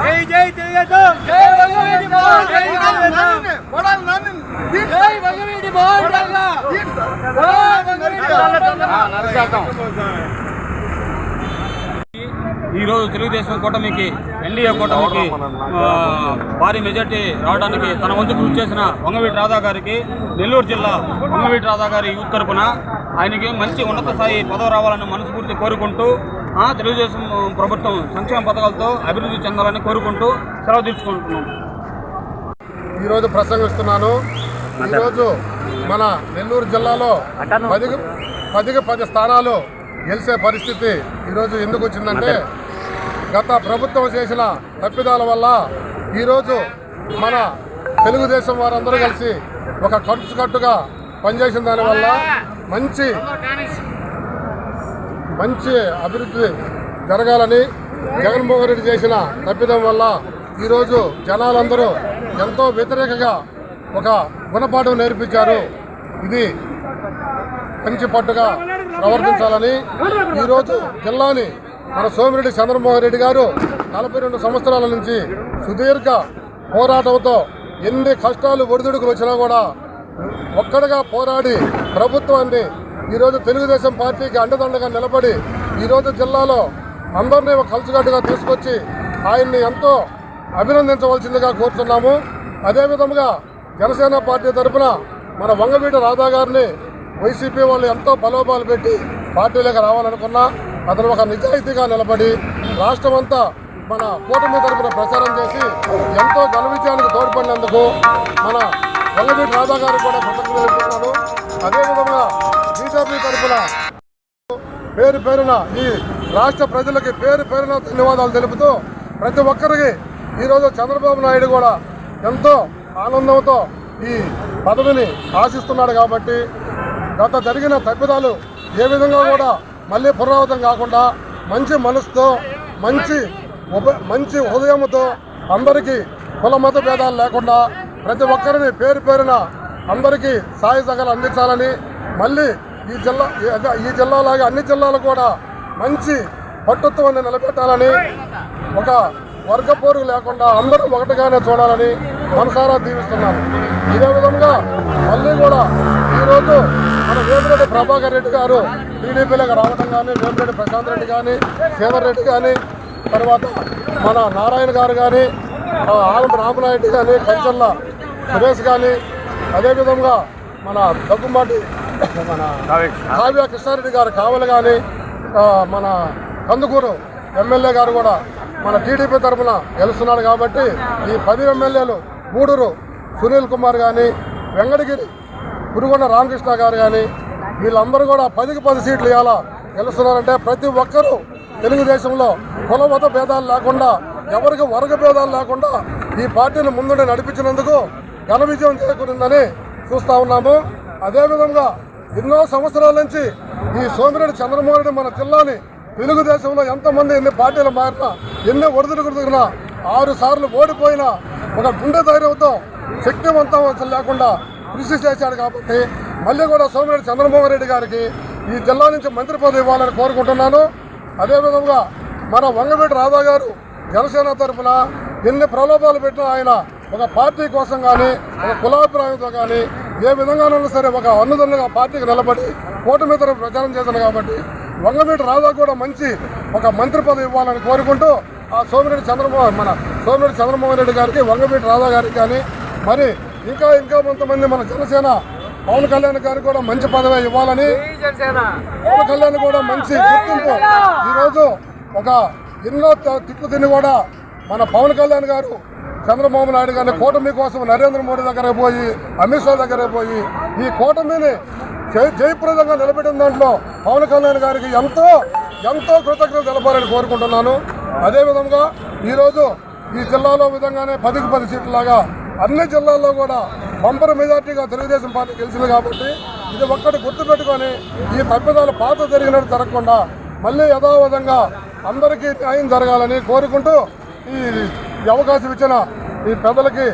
జై జై తెలుగుదేశం జై వంగవీటి మోహన్ జై తెలుగుదేశం జై మోహన్ కూటమికి ఎన్డీఏ కూటమికి ఆ, భారీ మెజార్టీ రావడానికి తన వంతు కృషి చేసిన వంగవీటి రాధా గారికి నెల్లూరు జిల్లా వంగవీటి రాధా గారి యూత్ తరపున ఆయనకి మంచి ఉన్నత స్థాయి పదవి రావాలని మనస్ఫూర్తి కోరుకుంటూ తెలుగుదేశం ప్రభుత్వం సంక్షేమ పథకాలతో అభివృద్ధి చెందాలని కోరుకుంటూ సెలవు తీర్చుకుంటున్నాం. ఈరోజు ప్రసంగిస్తున్నాను. ఈరోజు మన నెల్లూరు జిల్లాలో పదికి పదికి పది స్థానాలు గెలిచే పరిస్థితి ఈరోజు ఎందుకు వచ్చిందంటే గత ప్రభుత్వం చేసిన తప్పిదాల వల్ల ఈరోజు మన తెలుగుదేశం వారందరూ కలిసి ఒక ఖర్చు కట్టుగా పనిచేసిన దానివల్ల మంచి మంచి అభివృద్ధి జరగాలని జగన్మోహన్ రెడ్డి చేసిన తప్పిదం వల్ల ఈరోజు జనాలందరూ ఎంతో వ్యతిరేకంగా ఒక గుణపాఠం నేర్పించారు. ఇది మంచి పట్టుగా ప్రవర్తించాలని ఈరోజు జిల్లాని మన సోమిరెడ్డి చంద్రమోహన్ రెడ్డి గారు నలభై రెండు సంవత్సరాల నుంచి సుదీర్ఘ పోరాటంతో ఎన్ని కష్టాలు ఒడిదుడుకులు వచ్చినా కూడా ఒక్కడిగా పోరాడి ప్రభుత్వాన్ని ఈరోజు తెలుగుదేశం పార్టీకి అండదండగా నిలబడి ఈరోజు జిల్లాలో అందరినీ ఒక కలిసికట్టుగా తీసుకొచ్చి ఆయన్ని ఎంతో అభినందించవలసిందిగా కోరుతున్నాము. అదేవిధంగా జనసేన పార్టీ తరఫున మన వంగవీటి రాధా గారిని వైసీపీ వాళ్ళు ఎంతో బలోపాలు పెట్టి పార్టీలోకి రావాలనుకున్నా అతను ఒక నిజాయితీగా నిలబడి రాష్ట్రం అంతా మన కూటమి తరఫున ప్రచారం చేసి ఎంతో ఘన విజయానికి తోడ్పడినందుకు మన వంగవీటి రాధా గారికి కూడా కృతజ్ఞతలు అదేవిధంగా బీజేపీ తరఫున పేరు పేరున ఈ రాష్ట్ర ప్రజలకి పేరు పేరున ధన్యవాదాలు తెలుపుతూ ప్రతి ఒక్కరికి ఈరోజు చంద్రబాబు నాయుడు కూడా ఎంతో ఆనందంతో ఈ పదవిని ఆశిస్తున్నాడు కాబట్టి గత జరిగిన తప్పిదాలు ఏ విధంగా కూడా మళ్ళీ పునరావృతం కాకుండా మంచి మనసుతో మంచి మంచి హృదయంతో అందరికీ కుల మత భేదాలు లేకుండా ప్రతి ఒక్కరిని పేరు పేరున అందరికీ సాయ సహకారాలు అందించాలని మళ్ళీ ఈ జిల్లా ఈ- జిల్లా జిల్లాలాగా అన్ని జిల్లాలు కూడా మంచి పట్టుత్వాన్ని నిలబెట్టాలని ఒక వర్గ పోరు లేకుండా అందరూ ఒకటిగానే చూడాలని మనసారా దీవిస్తున్నాను. ఇదే విధంగా మళ్ళీ కూడా ఈరోజు మన వేమిరెడ్డి ప్రభాకర్ రెడ్డి గారు టీడీపీలోకి రావడం కానీ వేమిరెడ్డి ప్రశాంత్ రెడ్డి కానీ సేవర్ రెడ్డి కానీ తర్వాత మన నారాయణ గారు కానీ ఆలం రామనాయుడు కానీ కంచల్ల సురేష్ కానీ అదేవిధంగా మన దగ్గుమాటి మన కావ్య కృష్ణారెడ్డి గారు కావలి కానీ మన కందుకూరు ఎమ్మెల్యే గారు కూడా మన టీడీపీ తరఫున గెలుస్తున్నాడు కాబట్టి ఈ పది ఎమ్మెల్యేలు గూడూరు సునీల్ కుమార్ కానీ వెంకటగిరి పురుగొండ రామకృష్ణ గారు కానీ వీళ్ళందరూ కూడా పదికి పది సీట్లు ఇవాళ గెలుస్తున్నారంటే ప్రతి ఒక్కరూ తెలుగుదేశంలో కుల మత భేదాలు లేకుండా ఎవరికి వర్గ భేదాలు లేకుండా ఈ పార్టీని ముందుండి నడిపించినందుకు ఘన విజయం చేకూరిందని చూస్తా ఉన్నాము. అదేవిధంగా ఎన్నో సంవత్సరాల నుంచి ఈ సోమిరెడ్డి చంద్రమోహన్ రెడ్డి మన జిల్లాని తెలుగుదేశంలో ఎంతమంది ఎన్ని పార్టీలు మారినా ఎన్ని ఒడిదుడుకున్నా ఆరు సార్లు ఓడిపోయినా ఒక గుండె ధైర్యంతో శక్తివంతం అసలు లేకుండా కృషి చేశాడు కాబట్టి మళ్ళీ కూడా సోమిరెడ్డి చంద్రమోహన్ రెడ్డి గారికి ఈ జిల్లా నుంచి మంత్రి పదవి ఇవ్వాలని కోరుకుంటున్నాను. అదేవిధంగా మన వంగవీటి రాధా గారు జనసేన తరఫున ఎన్ని ప్రలోభాలు పెట్టినా ఆయన ఒక పార్టీ కోసం కానీ ఒక కులాభిప్రాయంతో కానీ ఏ విధంగానైనా సరే ఒక అన్నుదన్నుగా పార్టీకి నిలబడి కూటమి తరఫు ప్రచారం చేశాను కాబట్టి వంగవీటి రాధా కూడా మంచి ఒక మంత్రి పదవి ఇవ్వాలని కోరుకుంటూ ఆ సోమిరెడ్డి చంద్రమోహన్ మన సోమిరెడ్డి చంద్రమోహన్ రెడ్డి గారికి వంగవీటి రాధా గారికి కానీ మరి ఇంకా ఇంకా కొంతమంది మన జనసేన పవన్ కళ్యాణ్ గారికి కూడా మంచి పదవి ఇవ్వాలని పవన్ కళ్యాణ్ కూడా మంచి గుర్తింపు. ఈరోజు ఒక ఎన్నో త- తిట్లు తిని కూడా మన పవన్ కళ్యాణ్ గారు చంద్రబాబు నాయుడు గారిని కూటమి కోసం నరేంద్ర మోడీ దగ్గరే పోయి అమిత్ షా దగ్గరే పోయి ఈ కూటమిని జై జయప్రదంగా నిలబెట్టిన దాంట్లో పవన్ కళ్యాణ్ గారికి ఎంతో ఎంతో కృతజ్ఞతలు తెలపాలని కోరుకుంటున్నాను. అదేవిధంగా ఈరోజు ఈ జిల్లాలో విధంగానే పదికి పది సీట్లలాగా అన్ని జిల్లాల్లో కూడా బంపర్ మెజార్టీగా తెలుగుదేశం పార్టీ గెలిచింది కాబట్టి ఇది ఒక్కటి గుర్తుపెట్టుకొని ఈ తప్పిదాలు పాత జరిగినట్టు జరగకుండా మళ్ళీ యథావిధంగా అందరికీ న్యాయం జరగాలని కోరుకుంటూ ఈ అవకాశం ఇచ్చిన ఈ పెద్దలకి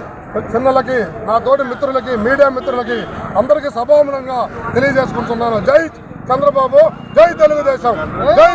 చిన్నలకి నా తోటి మిత్రులకి మీడియా మిత్రులకి అందరికీ సభాములంగా తెలియజేసుకుంటున్నాను. జై చంద్రబాబు జై తెలుగుదేశం జై!